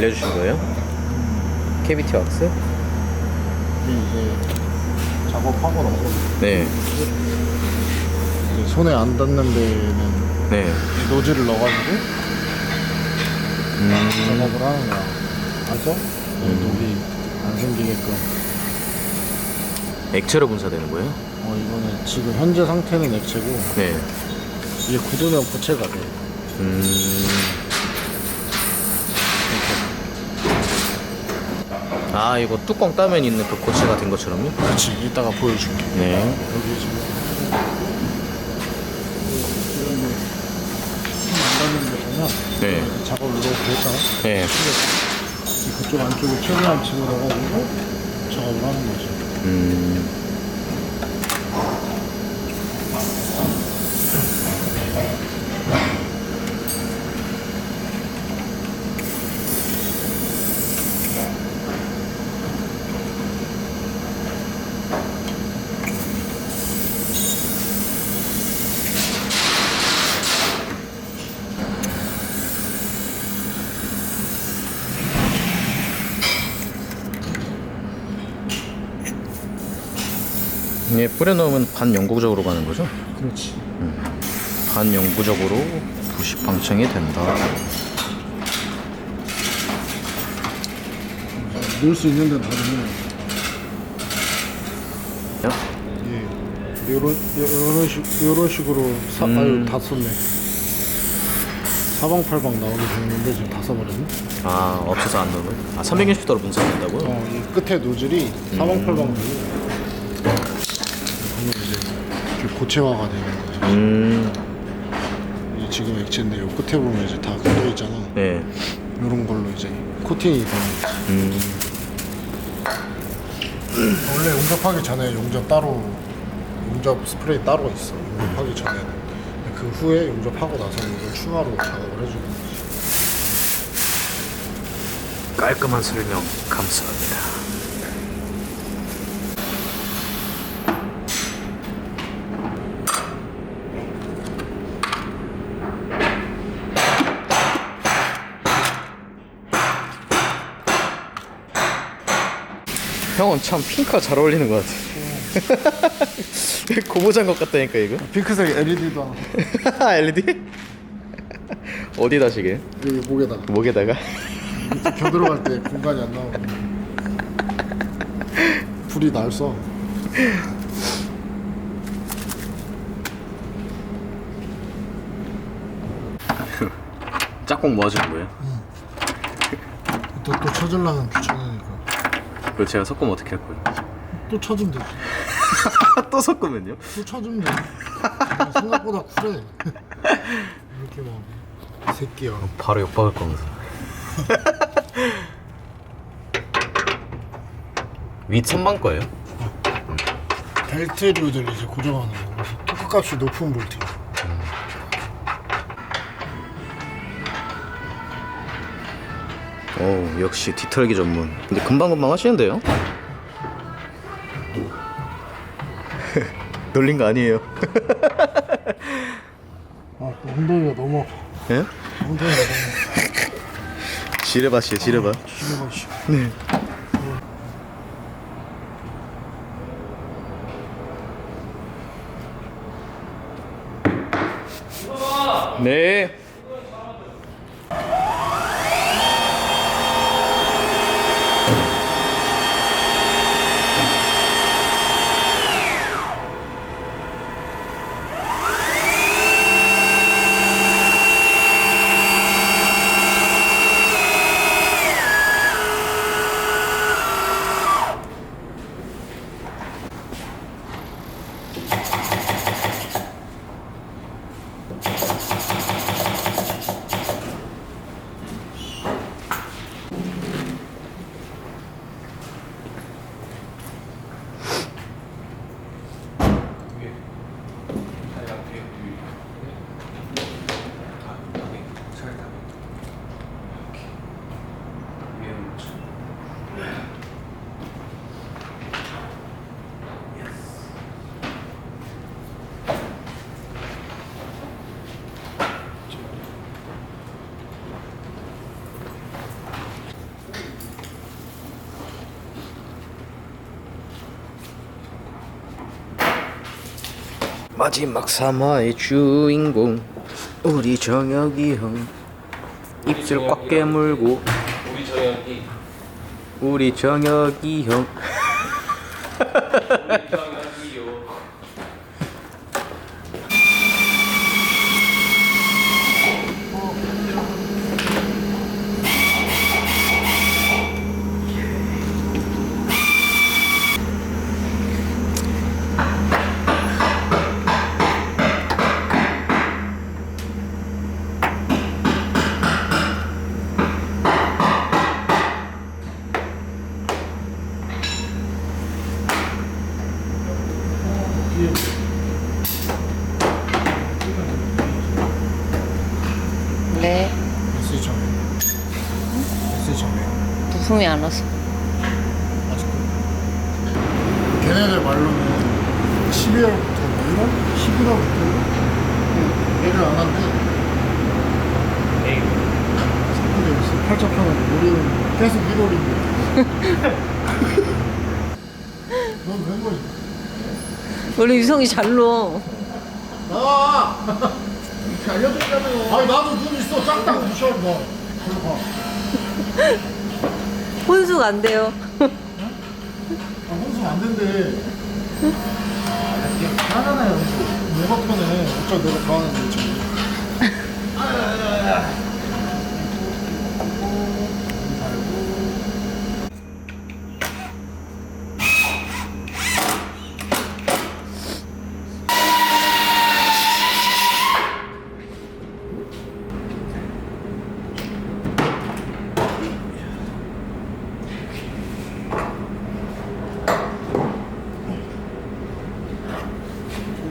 알려주신 거예요? 캐비티 왁스? 이제 작업하고 나서 네. 이제 손에 안 닿는 데는 네. 이 노즐을 넣어가지고 음. 작업을 하는 거야. 그래서 녹이 안 생기게끔. 액체로 분사되는 거예요? 어 이거는 지금 현재 상태는 액체고 네. 이게 굳으면 고체가 돼. 음. 아 이거 뚜껑 따면 있는 그 고체 같은 것처럼요? 그렇지. 이따가 보여줄게. 네. 여기 지금 손안 닿는 데 보면 네. 작업을 이렇게 했잖아. 네. 그쪽 안쪽에 최대한 집어넣어가지고 작업을 하는 거지. 음. 예, 뿌려놓으면 반영구적으로 가는 거죠? 그렇지. 반영구적으로 부식 방청이 된다. 넣을 수 있는 데는 다 넣는 야? 예. 요런, 요런 식, 요런 식으로 사, 음. 아유, 다 썼네. 사방팔방 나오게 됐는데 지금 다 써버렸네. 아, 없어서 안 넣는? 아, 360도로 분사된다고요? 어, 이 끝에 노즐이 사방팔방 노 즐. 그러면 이제 이렇게 고체화가 되는 거죠. 음, 이 지금 액체인데 요 끝에 보면 이제 다 굳어 있잖아. 네. 이런 걸로 이제 코팅이 되는 거지. 음, 원래 용접하기 전에 용접 따로 용접 스프레이 따로 있어. 용접하기 전에는 근데 그 후에 용접하고 나서 이걸 추가로 작업을 해주는 거지. 깔끔한 설명 감사합니다. 형은 참 핑크가 잘 어울리는 것 같아. 고무장갑 같다니까 이거. 핑크색 LED도 하나 LED? 어디다 시게? 여기 목에다가 목에다가? 겨 들어갈 때 공간이 안 나오고 불이 날 써. 짝꿍 뭐 하시는 거예요? 또, 또 쳐주려면 귀찮으니까 그거 제가 섞으면 어떻게 할 거예요? 또 쳐주면 되지. 또 섞으면요? 또 쳐주면 되지. 생각보다 쿨해. 이렇게 막. 이 새끼야. 바로 욕박을 거면서 윗 선반 거예요? 벨트류들 이제 고정하는 거. 토크값이 높은 볼트. 오 역시 뒤털기 전문 근데 금방금방 하시는데요? 놀린 거 아니에요 아, 엉덩이가 너무 아파. 예? 엉덩이가 너무 지뢰밭이에요 지뢰밭 아파. 심해가 씨. 네 마지막 3화의 주인공 우리 정혁이 형. 입술 꽉 깨물고. 우리 정혁이 형 저녁이요. 네, SE 정해. SE 정해. 부품이 안 와서. 아직도. 걔네들 말로는 12월부터 뭐 1월? 11월부터 애를 안 한대. 근데 무슨 팔자 펴가지고 우리는 계속 1월인데. 넌된 거지. 원래 유성이 잘 넣어. 나와! 이렇게 알려줬잖아요. 아니, 나도 눈 있어. 나. 저리 가. 혼수가 안 돼요. 아, 혼수 안 된대. 하잖아요. 내가 편해. 어차피 내가 다 하는 데, 지금.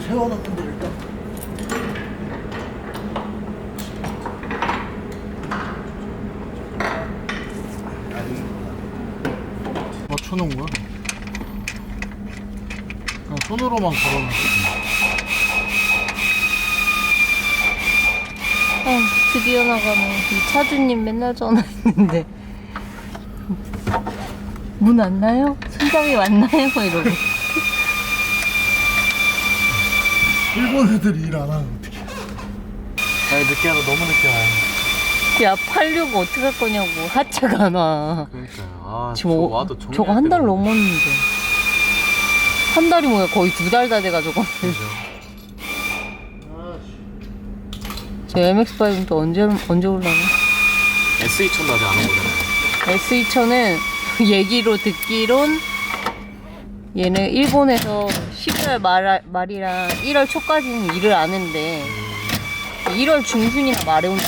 여기 세워놨는데, 일단. 맞춰놓은 거야? 그냥 손으로만 걸어놨어. 아, 드디어 나가네. 이 차주님 맨날 전화했는데. 문 왔나요? 손잡이 왔나요? 이러고. 일본 애들이 일 안 하는 어떻게? 아니 늦게 하다 너무 늦게 와요 야, 팔려고 어떡할 거냐고. 하차가 안 와. 그러니까요 아 지금 어, 저거 한달 넘었는데. 한 달이 뭐야? 거의 두 달 다 돼가지고. 저 MX5는 또 언제, 언제 올라가? SE1000도 아직 안 온 거잖아요 S2000은 얘기로 듣기론 얘는 일본에서 12월 말, 말이랑 1월 초까지는 일을 안 했는데 1월 중순이나 말에 온다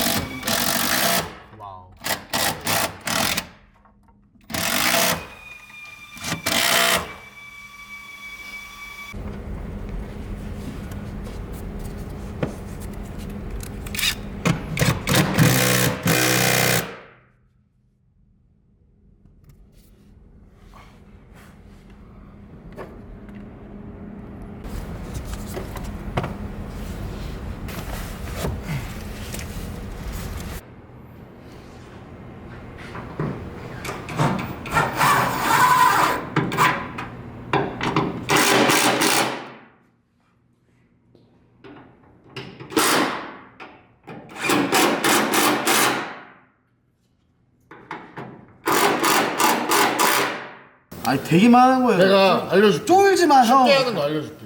아니 되게 많은 거예요 내가 알려줄게. 쫄지 마 형. 쉽게 하는 거 알려줄게.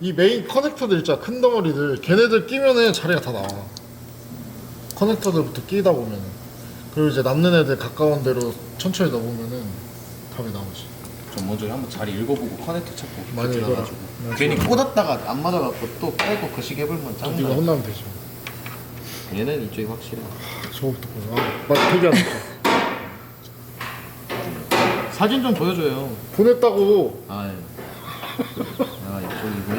이 메인 커넥터들 있잖아. 큰 덩어리들. 걔네들 끼면은 자리가 다 나와. 커넥터들부터 끼다 보면은. 그리고 이제 남는 애들 가까운 데로 천천히 넣어보면은 답이 나오지. 저 먼저 한번 잘 읽어보고 커넥터 찾고 많이 그렇게 읽어라. 나가지고. 많이 괜히 꽂았다가 안 맞아갖고 또 빼고 거시기 해버리면 네가 짱나 혼나면 되지. 얘는 이쪽이 확실해 저거부터 보자. 아, 맞 특이하다. 사진 좀 보여줘요 보냈다고. 아 예. 아 이쪽이고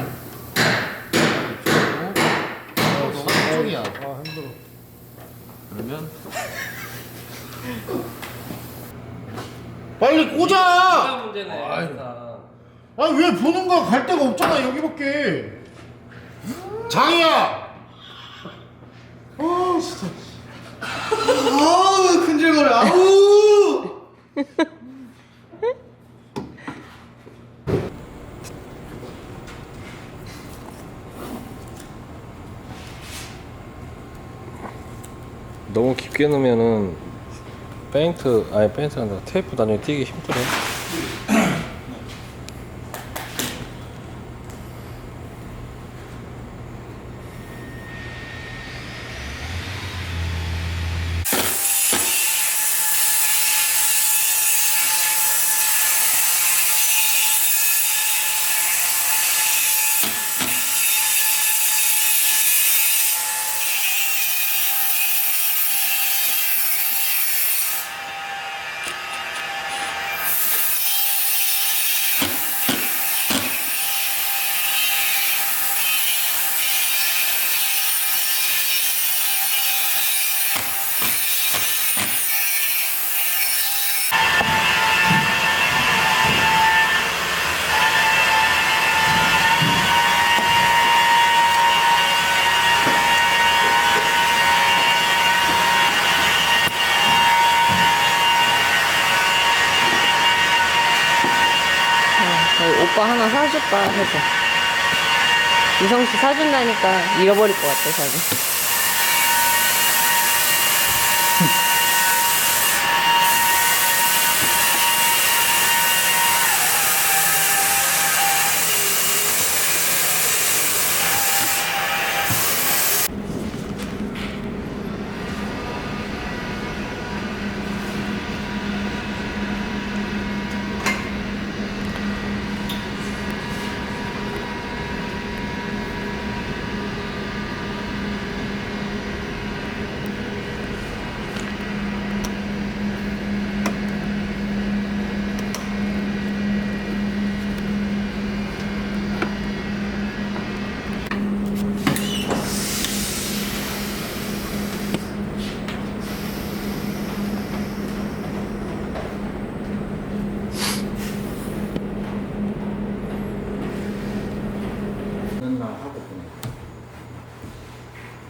이쪽이고 어, 이쪽이야 아 힘들어. 그러면 빨리 꽂아! 문제네. 아니 왜 보는 거야? 갈 데가 없잖아 여기밖에. 장이야. 아 진짜. 아우 근질거려 아우 너무 깊게 넣으면은 페인트 아니 페인트가 아니라 테이프 나중에 띄기 힘들어. 어, 오빠 하나 사줄까 해서. 유성 씨 사준다니까 잃어버릴 것 같아, 자기.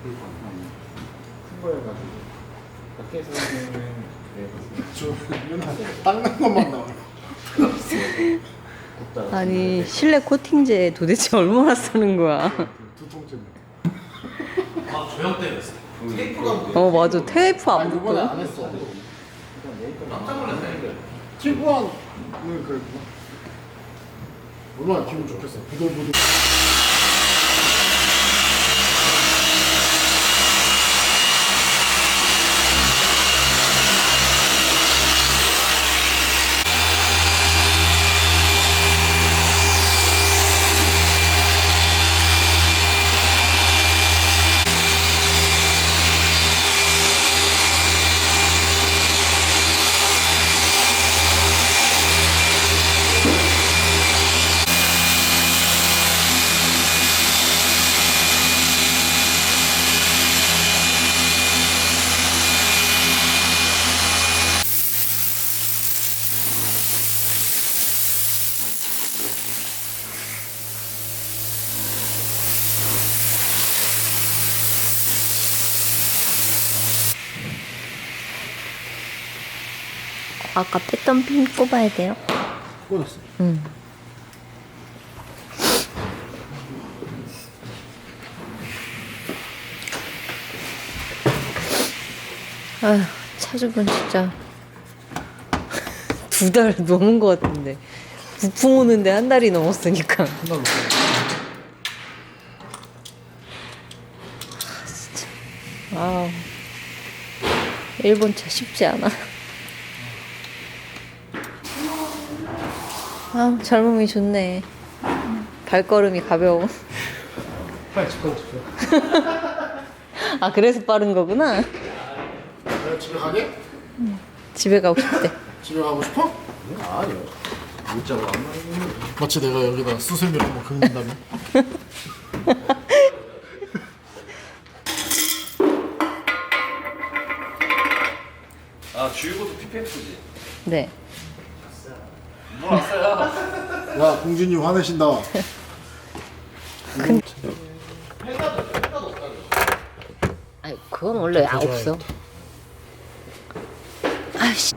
큰 거여가지고 밖에서 보면 저 닦는 것만 나와. 아니, 실내 코팅제 도대체 얼마나 쓰는 거야? 두통째. 어, 맞아. 테이프 안 이번에 붙고. 안 했어. 티구안은 그랬구나. 얼마나 기분 좋겠어. 부들부들. 아까 뺐던 핀 꼽아야 돼요? 꽂았어. 응. 아휴, 차주분 진짜 두 달 넘은 것 같은데 부품 오는데 한 달이 넘었으니까 한 달로. 아우 일본 차 쉽지 않아 아 젊음이 좋네 발걸음이 가벼워 빨리 집 가고 싶어. 아 그래서 빠른 거구나 내가 집에 가게? 집에 가고 싶대 집에 가고 싶어? 아니요. 문자로 안 말해주는 마치 내가 여기다 수세미를 한번 긁는다면. 아 주유구도 PPF지. 네 뭐 왔어요? 야 공주님 화내신다. 아니 그건 원래 아, 없어 아이씨